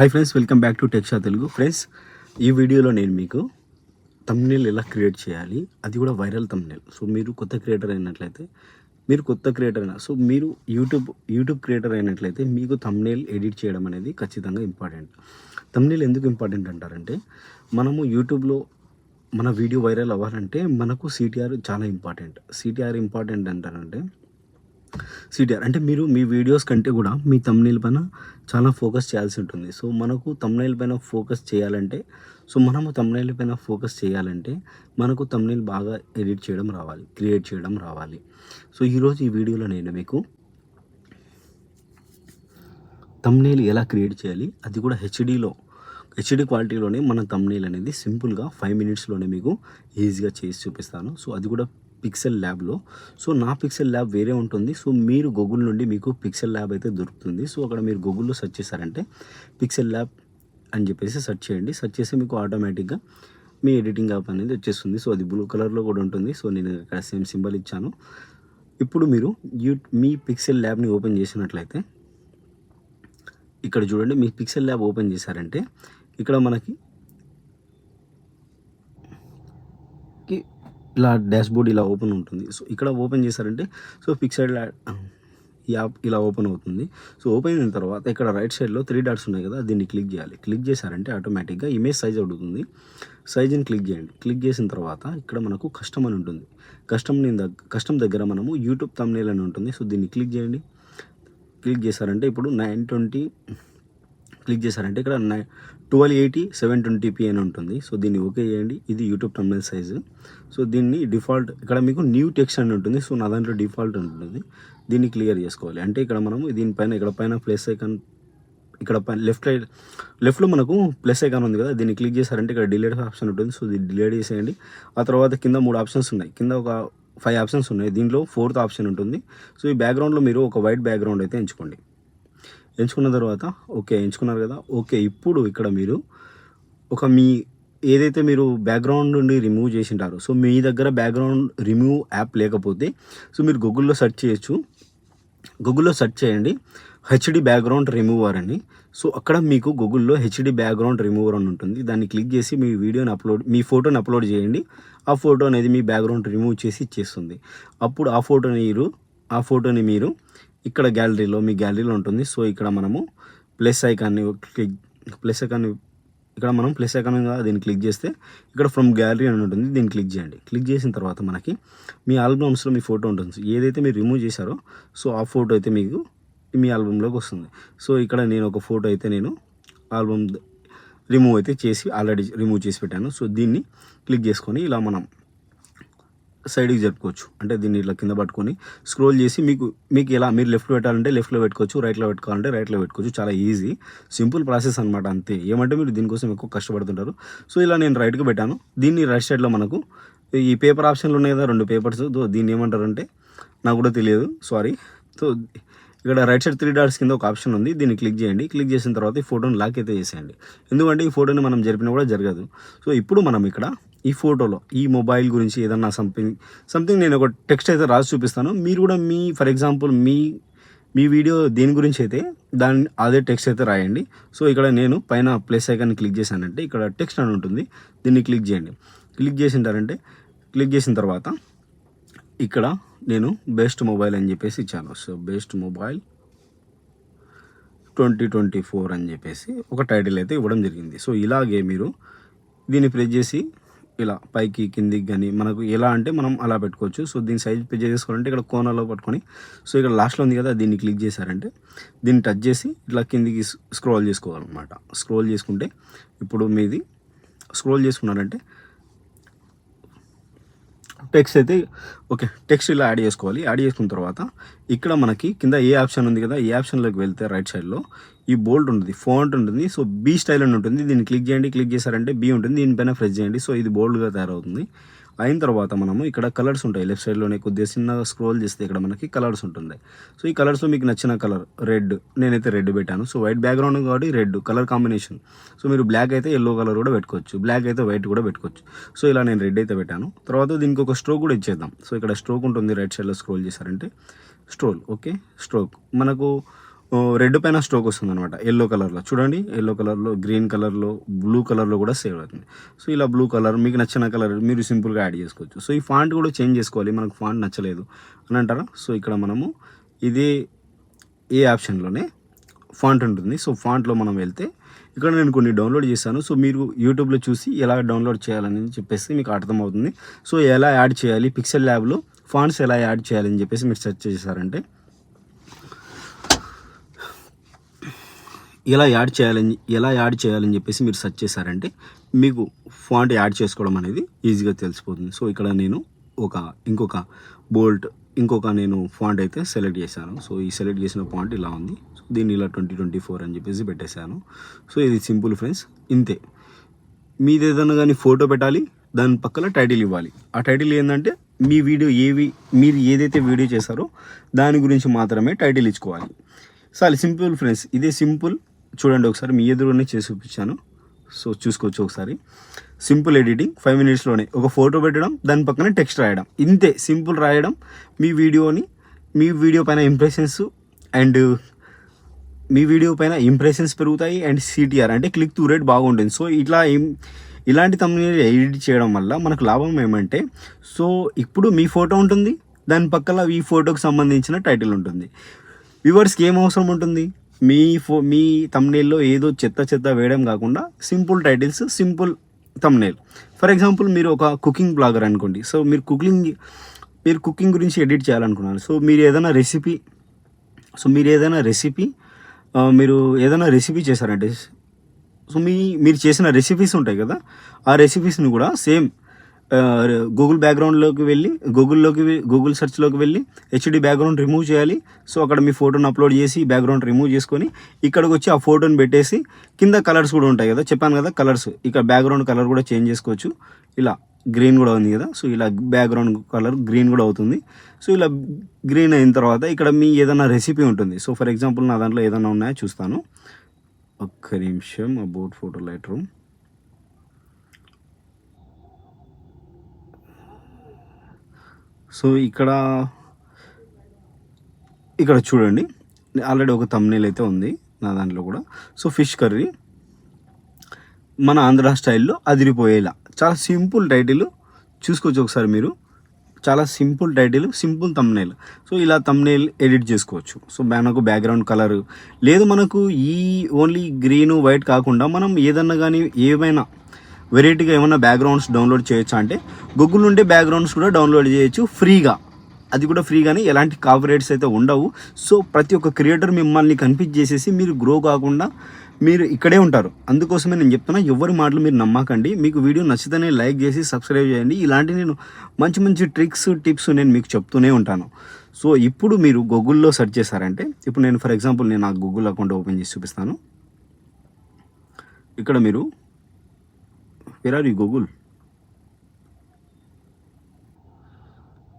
Hi friends welcome back to టెక్షా Telugu friends ఈ వీడియోలో నేను మీకు తమ్నేల్ ఎలా క్రియేట్ చేయాలి అది కూడా వైరల్ తమ్నేల్ సో మీరు కొత్త క్రియేటర్ అయినట్లయితే మీరు కొత్త క్రియేటర్ అయినా సో మీరు యూట్యూబ్ యూట్యూబ్ క్రియేటర్ అయినట్లయితే మీకు తమ్నేల్ ఎడిట్ చేయడం అనేది ఖచ్చితంగా ఇంపార్టెంట్ తమ్నేల్ ఎందుకు ఇంపార్టెంట్ అంటారంటే మనము యూట్యూబ్లో మన వీడియో వైరల్ అవ్వాలంటే మనకు సిటిఆర్ చాలా ఇంపార్టెంట్ సిటిఆర్ ఇంపార్టెంట్ అంటారంటే సిటీఆర్ అంటే మీరు మీ వీడియోస్ కంటే కూడా మీ తమ్నేల్ పైన చాలా ఫోకస్ చేయాల్సి ఉంటుంది. సో మనకు తమ్నైల్ పైన ఫోకస్ చేయాలంటే సో మనము తమ్నేల్ పైన ఫోకస్ చేయాలంటే మనకు తమ్నైల్ బాగా ఎడిట్ చేయడం రావాలి క్రియేట్ చేయడం రావాలి. సో ఈరోజు ఈ వీడియోలో నేను మీకు తమ్నేల్ ఎలా క్రియేట్ చేయాలి అది కూడా హెచ్డీలో హెచ్డి క్వాలిటీలోనే మన తమ్నేల్ అనేది సింపుల్గా ఫైవ్ మినిట్స్లోనే మీకు ఈజీగా చేసి చూపిస్తాను. సో అది కూడా పిక్సెల్ ల్యాబ్లో సో నా పిక్సెల్ ల్యాబ్ వేరే ఉంటుంది. సో మీరు గూగుల్ నుండి మీకు పిక్సెల్ ల్యాబ్ అయితే దొరుకుతుంది. సో అక్కడ మీరు గూగుల్లో సెర్చ్ చేశారంటే పిక్సెల్ ల్యాబ్ అని చెప్పేసి సెర్చ్ చేయండి. సెర్చ్ చేస్తే మీకు ఆటోమేటిక్గా మీ ఎడిటింగ్ యాప్ అనేది వచ్చేస్తుంది. సో అది బ్లూ కలర్లో కూడా ఉంటుంది. సో నేను ఇక్కడ సేమ్ సింబల్ ఇచ్చాను. ఇప్పుడు మీరు యూ మీ పిక్సెల్ ల్యాబ్ని ఓపెన్ చేసినట్లయితే ఇక్కడ చూడండి మీ పిక్సెల్ ల్యాబ్ ఓపెన్ చేశారంటే ఇక్కడ మనకి ఇలా డాష్బోర్డ్ ఇలా ఓపెన్ ఉంటుంది. సో ఇక్కడ ఓపెన్ చేశారంటే సో పిక్సెల్ ఈ యాప్ ఇలా ఓపెన్ అవుతుంది. సో ఓపెన్ అయిన తర్వాత ఇక్కడ రైట్ సైడ్లో త్రీ డాట్స్ ఉన్నాయి కదా దీన్ని క్లిక్ చేయాలి. క్లిక్ చేశారంటే ఆటోమేటిక్గా ఇమేజ్ సైజ్ అడుగుతుంది. సైజ్ని క్లిక్ చేయండి. క్లిక్ చేసిన తర్వాత ఇక్కడ మనకు కస్టమ్ అని ఉంటుంది. కస్టమ్ కస్టమ్ దగ్గర మనము యూట్యూబ్ తమ్నేల్ అని ఉంటుంది. సో దీన్ని క్లిక్ చేయండి. క్లిక్ చేశారంటే ఇప్పుడు నైన్ ట్వంటీ క్లిక్ చేశారంటే ఇక్కడ నై twelve eighty seven twenty P అని ఉంటుంది. సో దీన్ని ఓకే చేయండి. ఇది యూట్యూబ్ టర్మినల్ సైజు. సో దీన్ని డిఫాల్ట్ ఇక్కడ మీకు న్యూ టెక్స్ట్ అని ఉంటుంది. సో నా దాంట్లో డిఫాల్ట్ ఉంటుంది. దీన్ని క్లియర్ చేసుకోవాలి. అంటే ఇక్కడ మనము దీనిపైన ఇక్కడ పైన ప్లస్ ఐకాన్ ఇక్కడ పైన లెఫ్ట్ సైడ్ లెఫ్ట్లో మనకు ప్లస్ ఐకాన్ ఉంది కదా. దీన్ని క్లిక్ చేశారంటే ఇక్కడ డిలేట్ ఆప్షన్ ఉంటుంది. సో దీన్ని డిలేట్ చేసేయండి. ఆ తర్వాత కింద మూడు ఆప్షన్స్ ఉన్నాయి. కింద ఒక ఫైవ్ ఆప్షన్స్ ఉన్నాయి. దీంట్లో ఫోర్త్ ఆప్షన్ ఉంటుంది. సో ఈ బ్యాక్గ్రౌండ్లో మీరు ఒక వైట్ బ్యాక్గ్రౌండ్ అయితే ఎంచుకోండి. ఎంచుకున్న తర్వాత ఓకే ఎంచుకున్నారు కదా ఓకే ఇప్పుడు ఇక్కడ మీరు ఒక మీ ఏదైతే మీరు బ్యాక్గ్రౌండ్ నుండి రిమూవ్ చేసింటారో సో మీ దగ్గర బ్యాక్గ్రౌండ్ రిమూవ్ యాప్ లేకపోతే సో మీరు గూగుల్లో సెర్చ్ చేయొచ్చు. గూగుల్లో సెర్చ్ చేయండి హెచ్డి బ్యాక్గ్రౌండ్ రిమూవర్ అని. సో అక్కడ మీకు గూగుల్లో హెచ్డి బ్యాక్గ్రౌండ్ రిమూవర్ అని ఉంటుంది. దాన్ని క్లిక్ చేసి మీ వీడియోని అప్లోడ్ మీ ఫోటోని అప్లోడ్ చేయండి. ఆ ఫోటో అనేది మీ బ్యాక్గ్రౌండ్ రిమూవ్ చేసి ఇచ్చేస్తుంది. అప్పుడు ఆ ఫోటోని మీరు ఆ ఫోటోని మీరు ఇక్కడ గ్యాలరీలో మీ గ్యాలరీలో ఉంటుంది. సో ఇక్కడ మనము ప్లస్ ఐకాన్ని క్లిక్ ప్లస్ ఐకాన్ని ఇక్కడ మనం ప్లస్ ఐకాన్ దీన్ని క్లిక్ చేస్తే ఇక్కడ ఫ్రమ్ గ్యాలరీ అని ఉంటుంది. దీన్ని క్లిక్ చేయండి. క్లిక్ చేసిన తర్వాత మనకి మీ ఆల్బమ్స్లో మీ ఫోటో ఉంటుంది. ఏదైతే మీరు రిమూవ్ చేశారో సో ఆ ఫోటో అయితే మీకు మీ ఆల్బంలోకి వస్తుంది. సో ఇక్కడ నేను ఒక ఫోటో అయితే నేను ఆల్బమ్ రిమూవ్ అయితే చేసి ఆల్రెడీ రిమూవ్ చేసి పెట్టాను. సో దీన్ని క్లిక్ చేసుకొని ఇలా మనం సైడ్కి జరుపుకోవచ్చు. అంటే దీన్ని ఇట్లా కింద పట్టుకొని స్క్రోల్ చేసి మీకు మీకు ఎలా మీరు లెఫ్ట్లో పెట్టాలంటే లెఫ్ట్లో పెట్టుకోవచ్చు రైట్లో పెట్టుకోవాలంటే రైట్లో పెట్టుకోవచ్చు. చాలా ఈజీ. సింపుల్ ప్రాసెస్ అనమాట అంతే. ఏమంటే మీరు దీనికోసం ఎక్కువ కష్టపడుతుంటారు. సో ఇలా నేను రైట్కి పెట్టాను. దీన్ని రైట్ సైడ్లో మనకు ఈ పేపర్ ఆప్షన్లు ఉన్నాయి కదా రెండు పేపర్స్. దీన్ని ఏమంటారు అంటే నాకు కూడా తెలియదు. సారీ సో ఇక్కడ రైట్ సైడ్ త్రీ డాట్స్ కింద ఒక ఆప్షన్ ఉంది. దీన్ని క్లిక్ చేయండి. క్లిక్ చేసిన తర్వాత ఈ ఫోటోని లాక్ అయితే చేసేయండి. ఎందుకంటే ఈ ఫోటోని మనం జరిపినా కూడా జరగదు. సో ఇప్పుడు మనం ఇక్కడ ఈ ఫోటోలో ఈ మొబైల్ గురించి ఏదన్నా సంథింగ్ సంథింగ్ నేను ఒక టెక్స్ట్ అయితే రాసి చూపిస్తాను. మీరు కూడా మీ ఫర్ ఎగ్జాంపుల్ మీ మీ వీడియో దేని గురించి అయితే దాని అదే టెక్స్ట్ అయితే రాయండి. సో ఇక్కడ నేను పైన ప్లస్ ఐకాన్ని క్లిక్ చేశానంటే ఇక్కడ టెక్స్ట్ అని ఉంటుంది. దీన్ని క్లిక్ చేయండి. క్లిక్ చేసింటారంటే క్లిక్ చేసిన తర్వాత ఇక్కడ నేను బెస్ట్ మొబైల్ అని చెప్పేసి ఇచ్చాను. So best mobile twenty twenty four అని చెప్పేసి ఒక టైటిల్ అయితే ఇవ్వడం జరిగింది. సో ఇలాగే మీరు దీన్ని ప్రెస్ చేసి ఇలా పైకి కిందికి కానీ మనకు ఎలా అంటే మనం అలా పెట్టుకోవచ్చు. సో దీని సైజ్ ప్రెస్ చేసుకోవాలంటే ఇక్కడ కోనలో పట్టుకొని సో ఇక్కడ లాస్ట్లో ఉంది కదా దీన్ని క్లిక్ చేశారంటే దీన్ని టచ్ చేసి ఇట్లా కిందికి స్క్రోల్ చేసుకోవాలన్నమాట. స్క్రోల్ చేసుకుంటే ఇప్పుడు మీది స్క్రోల్ చేసుకున్నారంటే టెక్స్ట్ అయితే ఓకే టెక్స్ట్ ఇలా యాడ్ చేసుకోవాలి. యాడ్ చేసుకున్న తర్వాత ఇక్కడ మనకి కింద ఏ ఆప్షన్ ఉంది కదా ఏ ఆప్షన్లోకి వెళ్తే రైట్ సైడ్లో ఈ బోల్డ్ ఉంటుంది ఫాంట్ ఉంటుంది. సో బీ స్టైల్ అని ఉంటుంది. దీన్ని క్లిక్ చేయండి. క్లిక్ చేశారంటే బీ ఉంటుంది. దీనిపైన ప్రెస్ చేయండి. సో ఇది బోల్డ్గా తయారవుతుంది. అయిన తర్వాత మనము ఇక్కడ కలర్స్ ఉంటాయి. లెఫ్ట్ సైడ్లోనే కొద్దిగా చిన్నగా స్క్రోల్ చేస్తే ఇక్కడ మనకి కలర్స్ ఉంటుంది. సో ఈ కలర్స్లో మీకు నచ్చిన కలర్ రెడ్ నేనైతే రెడ్ పెట్టాను. సో వైట్ బ్యాక్గ్రౌండ్ కాబట్టి రెడ్ కలర్ కాంబినేషన్. సో మీరు బ్లాక్ అయితే ఎల్లో కలర్ కూడా పెట్టుకోవచ్చు. బ్లాక్ అయితే వైట్ కూడా పెట్టుకోవచ్చు. సో ఇలా నేను రెడ్ అయితే పెట్టాను. తర్వాత దీనికి ఒక స్ట్రోక్ కూడా ఇచ్చేద్దాం. సో ఇక్కడ స్ట్రోక్ ఉంటుంది. రైట్ సైడ్లో స్క్రోల్ చేశారంటే స్ట్రోల్ ఓకే స్ట్రోక్ మనకు రెడ్ పైన స్ట్రోక్ వస్తుంది అనమాట ఎల్లో కలర్లో. చూడండి ఎల్లో కలర్లో గ్రీన్ కలర్లో బ్లూ కలర్లో కూడా సేవ్ అవుతుంది. సో ఇలా బ్లూ కలర్ మీకు నచ్చిన కలర్ మీరు సింపుల్గా యాడ్ చేసుకోవచ్చు. సో ఈ ఫాంట్ కూడా చేంజ్ చేసుకోవాలి. మనకు ఫాంట్ నచ్చలేదు అని అంటారా? సో ఇక్కడ మనము ఇది ఏ ఆప్షన్లోనే ఫాంట్ ఉంటుంది. సో ఫాంట్లో మనం వెళ్తే ఇక్కడ నేను కొన్ని డౌన్లోడ్ చేశాను. సో మీరు యూట్యూబ్లో చూసి ఎలా డౌన్లోడ్ చేయాలని చెప్పేసి మీకు అర్థమవుతుంది. సో ఎలా యాడ్ చేయాలి పిక్సెల్ ల్యాబ్లో ఫాంట్స్ ఎలా యాడ్ చేయాలని చెప్పేసి మీరు సెర్చ్ చేశారంటే ఎలా యాడ్ చేయాలని ఎలా యాడ్ చేయాలని చెప్పేసి మీరు సెర్చ్ చేశారంటే మీకు ఫాంట్ యాడ్ చేసుకోవడం అనేది ఈజీగా తెలిసిపోతుంది. సో ఇక్కడ నేను ఒక ఇంకొక బోల్ట్ ఇంకొక నేను ఫాంట్ అయితే సెలెక్ట్ చేశాను. సో ఈ సెలెక్ట్ చేసిన ఫాంట్ ఇలా ఉంది. సో దీన్ని ఇలా ట్వంటీ ట్వంటీ ఫోర్ అని చెప్పేసి పెట్టేశాను. సో ఇది సింపుల్ ఫ్రెండ్స్ ఇంతే. మీది ఏదైనా కానీ ఫోటో పెట్టాలి దాని పక్కన టైటిల్ ఇవ్వాలి. ఆ టైటిల్ ఏంటంటే మీ వీడియో ఏవి మీరు ఏదైతే వీడియో చేశారో దాని గురించి మాత్రమే టైటిల్ ఇచ్చుకోవాలి. చాలా సింపుల్ ఫ్రెండ్స్ ఇదే సింపుల్ చూడండి ఒకసారి మీ ఎదురుగానే చేసి చూపించాను. సో చూసుకోవచ్చు ఒకసారి. సింపుల్ ఎడిటింగ్ ఫైవ్ మినిట్స్లోనే ఒక ఫోటో పెట్టడం దాని పక్కన టెక్స్ట్ రాయడం. ఇంతే సింపుల్ రాయడం మీ వీడియోని మీ వీడియో పైన ఇంప్రెషన్స్ అండ్ మీ వీడియో పైన ఇంప్రెషన్స్ పెరుగుతాయి అండ్ సిటీఆర్ అంటే క్లిక్ టు రేట్ బాగుంటుంది. సో ఇట్లా ఇలాంటి తమ్ముని ఎడిట్ చేయడం వల్ల మనకు లాభం ఏమంటే సో ఇప్పుడు మీ ఫోటో ఉంటుంది దాని పక్కన ఈ ఫోటోకి సంబంధించిన టైటిల్ ఉంటుంది. వ్యూవర్స్కి ఏం అవసరం ఉంటుంది? మీ ఫో మీ తమ్నేల్లో ఏదో చెత్త చెత్త వేయడం కాకుండా simple titles simple thumbnail for example మీరు ఒక కుకింగ్ బ్లాగర్ అనుకోండి. సో మీరు కుకింగ్ మీరు కుకింగ్ గురించి ఎడిట్ చేయాలనుకున్నారు సో మీరు ఏదైనా రెసిపీ సో మీరు ఏదైనా రెసిపీ మీరు ఏదైనా రెసిపీ చేశారంటే సో మీ మీరు చేసిన రెసిపీస్ ఉంటాయి కదా ఆ రెసిపీస్ని కూడా సేమ్ గూగుల్ బ్యాక్గ్రౌండ్లోకి వెళ్ళి గూగుల్లోకి గూగుల్ సెర్చ్లోకి వెళ్ళి హెచ్డి బ్యాక్గ్రౌండ్ రిమూవ్ చేయాలి. సో అక్కడ మీ ఫోటోని అప్లోడ్ చేసి బ్యాక్గ్రౌండ్ రిమూవ్ చేసుకొని ఇక్కడికి వచ్చి ఆ ఫోటోని పెట్టేసి కింద కలర్స్ కూడా ఉంటాయి కదా. చెప్పాను కదా కలర్స్ ఇక్కడ బ్యాక్గ్రౌండ్ కలర్ కూడా చేంజ్ చేసుకోవచ్చు. ఇలా గ్రీన్ కూడా ఉంది కదా. సో ఇలా బ్యాక్గ్రౌండ్ కలర్ గ్రీన్ కూడా అవుతుంది. సో ఇలా గ్రీన్ అయిన తర్వాత ఇక్కడ మీ ఏదైనా రెసిపీ ఉంటుంది. సో ఫర్ ఎగ్జాంపుల్ నా దాంట్లో ఏదైనా ఉన్నాయో చూస్తాను. ఒక్క నిమిషం about photo Lightroom so ఇక్కడ ఇక్కడ చూడండి. ఆల్రెడీ ఒక తమ్నేల్ అయితే ఉంది నా దాంట్లో కూడా. సో ఫిష్ కర్రీ మన ఆంధ్ర స్టైల్లో అదిరిపోయేలా. చాలా సింపుల్ టైటిల్. చూసుకోవచ్చు ఒకసారి మీరు. చాలా simple title simple thumbnail so ఇలా తమ్నేల్ ఎడిట్ చేసుకోవచ్చు. సో మనకు బ్యాక్గ్రౌండ్ కలర్ లేదు. మనకు ఈ ఓన్లీ గ్రీన్ వైట్ కాకుండా మనం ఏదన్నా కానీ ఏమైనా వెరైటీగా ఏమైనా బ్యాక్గ్రౌండ్స్ డౌన్లోడ్ చేయొచ్చా అంటే గూగుల్ నుండి బ్యాక్గ్రౌండ్స్ కూడా డౌన్లోడ్ చేయొచ్చు ఫ్రీగా. అది కూడా ఫ్రీగానే ఎలాంటి కాపరేట్స్ అయితే ఉండవు. సో ప్రతి ఒక్క క్రియేటర్ మిమ్మల్ని కన్ఫ్యూజ్ చేసేసి మీరు గ్రో కాకుండా మీరు ఇక్కడే ఉంటారు. అందుకోసమే నేను చెప్తున్నా ఎవరి మాటలు మీరు నమ్మకండి. మీకు వీడియో నచ్చితేనే లైక్ చేసి సబ్స్క్రైబ్ చేయండి. ఇలాంటి నేను మంచి మంచి ట్రిక్స్ టిప్స్ నేను మీకు చెప్తూనే ఉంటాను. సో ఇప్పుడు మీరు గూగుల్లో సెర్చ్ చేశారంటే ఇప్పుడు నేను ఫర్ ఎగ్జాంపుల్ నేను ఆ గూగుల్ అకౌంట్ ఓపెన్ చేసి చూపిస్తాను. ఇక్కడ మీరు where are you Google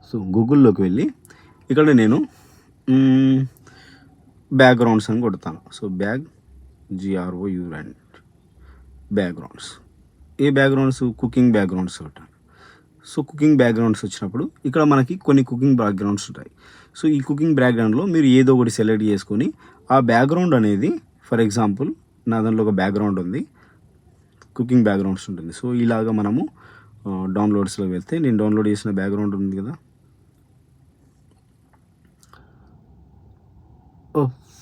so గూగుల్లోకి వెళ్ళి ఇక్కడ నేను బ్యాక్గ్రౌండ్స్ అని కొడతాను. So bag G R O U and backgrounds a backgrounds cooking backgrounds కొట్టాను సో కుకింగ్ బ్యాక్గ్రౌండ్స్ వచ్చినప్పుడు ఇక్కడ మనకి కొన్ని కుకింగ్ బ్యాక్గ్రౌండ్స్ ఉంటాయి. సో ఈ కుకింగ్ బ్యాక్గ్రౌండ్లో మీరు ఏదో ఒకటి సెలెక్ట్ చేసుకొని ఆ బ్యాక్గ్రౌండ్ అనేది ఫర్ ఎగ్జాంపుల్ నా దాంట్లో ఒక బ్యాక్గ్రౌండ్ ఉంది. కుకింగ్ బ్యాక్గ్రౌండ్స్ ఉంటుంది. సో ఇలాగా మనము డౌన్లోడ్స్లో వెళ్తే నేను డౌన్లోడ్ చేసిన బ్యాక్గ్రౌండ్ ఉంది కదా?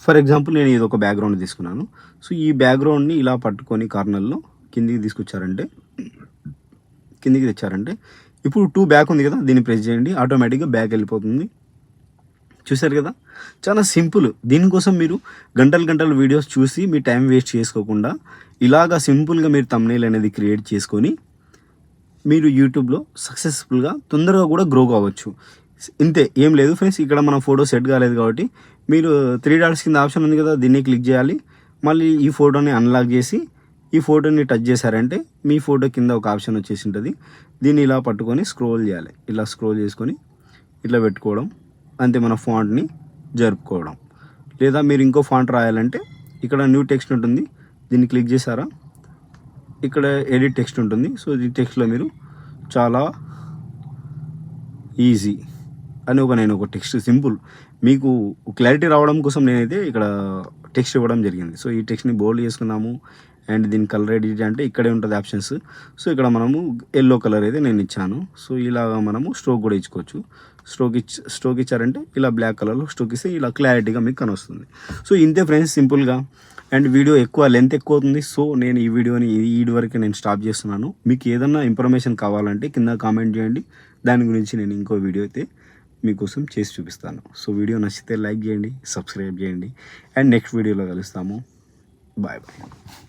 ఫర్ ఎగ్జాంపుల్ నేను ఇది ఒక బ్యాక్గ్రౌండ్ తీసుకున్నాను. సో ఈ బ్యాక్గ్రౌండ్ని ఇలా పట్టుకొని కార్నర్లో కిందికి తీసుకొచ్చారంటే కిందికి తెచ్చారంటే ఇప్పుడు టూ బ్యాక్ ఉంది కదా? దీన్ని ప్రెస్ చేయండి ఆటోమేటిక్గా బ్యాక్ వెళ్ళిపోతుంది. చూశారు కదా? చాలా సింపుల్. దీనికోసం మీరు గంటలు గంటలు వీడియోస్ చూసి మీ టైం వేస్ట్ చేసుకోకుండా ఇలాగా సింపుల్గా మీరు తమ్నేల్ అనేది క్రియేట్ చేసుకొని మీరు యూట్యూబ్లో సక్సెస్ఫుల్గా తొందరగా కూడా గ్రో కావచ్చు. ఇంతే ఏం లేదు ఫ్రెండ్స్ ఇక్కడ మన ఫోటో సెట్ కాలేదు కాబట్టి మీరు త్రీ డాట్స్ కింద ఆప్షన్ ఉంది కదా దీన్ని క్లిక్ చేయాలి. మళ్ళీ ఈ ఫోటోని అన్లాక్ చేసి ఈ ఫోటోని టచ్ చేశారంటే మీ ఫోటో కింద ఒక ఆప్షన్ వచ్చేసి ఉంటుంది. దీన్ని ఇలా పట్టుకొని స్క్రోల్ చేయాలి. ఇలా స్క్రోల్ చేసుకొని ఇట్లా పెట్టుకోవడం. అంతే మన ఫాంట్ని జరుపుకోవడం. లేదా మీరు ఇంకో ఫాంట్ రాయాలంటే ఇక్కడ న్యూ టెక్స్ట్ ఉంటుంది దీన్ని క్లిక్ చేశారా? ఇక్కడ ఎడిట్ టెక్స్ట్ ఉంటుంది సో ఈ టెక్స్ట్లో మీరు చాలా ఈజీ అని ఒక నేను ఒక టెక్స్ట్ సింపుల్ మీకు క్లారిటీ రావడం కోసం నేనైతే ఇక్కడ టెక్స్ట్ ఇవ్వడం జరిగింది. సో ఈ టెక్స్ట్ని బోల్డ్ చేసుకున్నాము అండ్ దీని కలర్ ఎడిట్ అంటే ఇక్కడే ఉంటుంది ఆప్షన్స్. సో ఇక్కడ మనము ఎల్లో కలర్ అయితే నేను ఇచ్చాను. సో ఇలాగా మనము స్ట్రోక్ కూడా ఇచ్చుకోవచ్చు. స్ట్రోక్ ఇచ్చి స్ట్రోక్ ఇచ్చారంటే ఇలా బ్లాక్ కలర్లో స్ట్రోక్ ఇస్తే ఇలా క్లారిటీగా మీకు కనొస్తుంది. సో ఇంతే ఫ్రెండ్స్ సింపుల్గా. అండ్ వీడియో ఎక్కువ లెంత్ ఎక్కువ అవుతుంది. సో నేను ఈ వీడియోని ఈడి వరకు నేను స్టాప్ చేస్తున్నాను. మీకు ఏదన్నా ఇన్ఫర్మేషన్ కావాలంటే కింద కామెంట్ చేయండి. దాని గురించి నేను ఇంకో వీడియో అయితే మీకోసం చేసి చూపిస్తాను. సో వీడియో నచ్చితే లైక్ చేయండి సబ్స్క్రైబ్ చేయండి. అండ్ నెక్స్ట్ వీడియోలో కలుస్తాము. Bye bye.